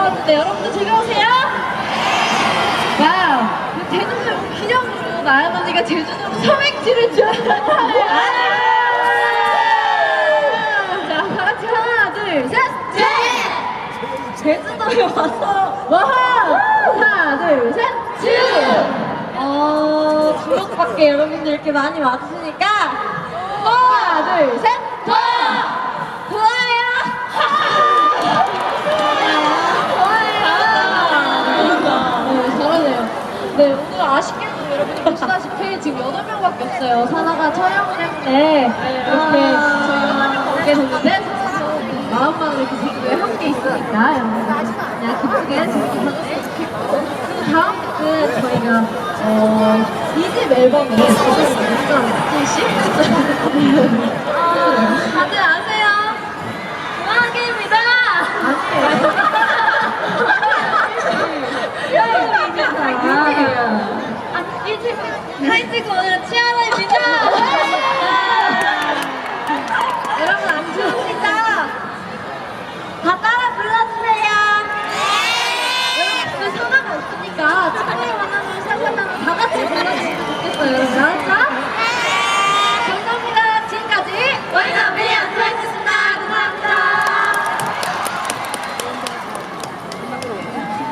어때? 여러분들 즐거우세요? 와우! 그 제주도 기념으로 나연 언니가 삼행시를 줄 알았어요. 자, 다 같이 하나, 둘, 셋! 제주도에 와서 와우! 하나, 둘, 셋! 주! 어, 주목밖에 여러분들 이렇게 많이 와주시니까 하나, 둘, 셋! 더! 네, 오늘 아쉽게도 여러분이 보시다시피 지금 8명밖에 없어요. 사나가 촬영을 했는데 이렇게 저희 8명 오게 됐는데 사나도 마음만으로 이렇게 제주도에 함께 있으니까 여러분 그냥 기쁘게 봐줬으면 좋겠고 다음 곡은 저희가 어, 2집 앨범에 약간 뜻이 다들 아세요? 음악입 하이트 코너 치아라입니다.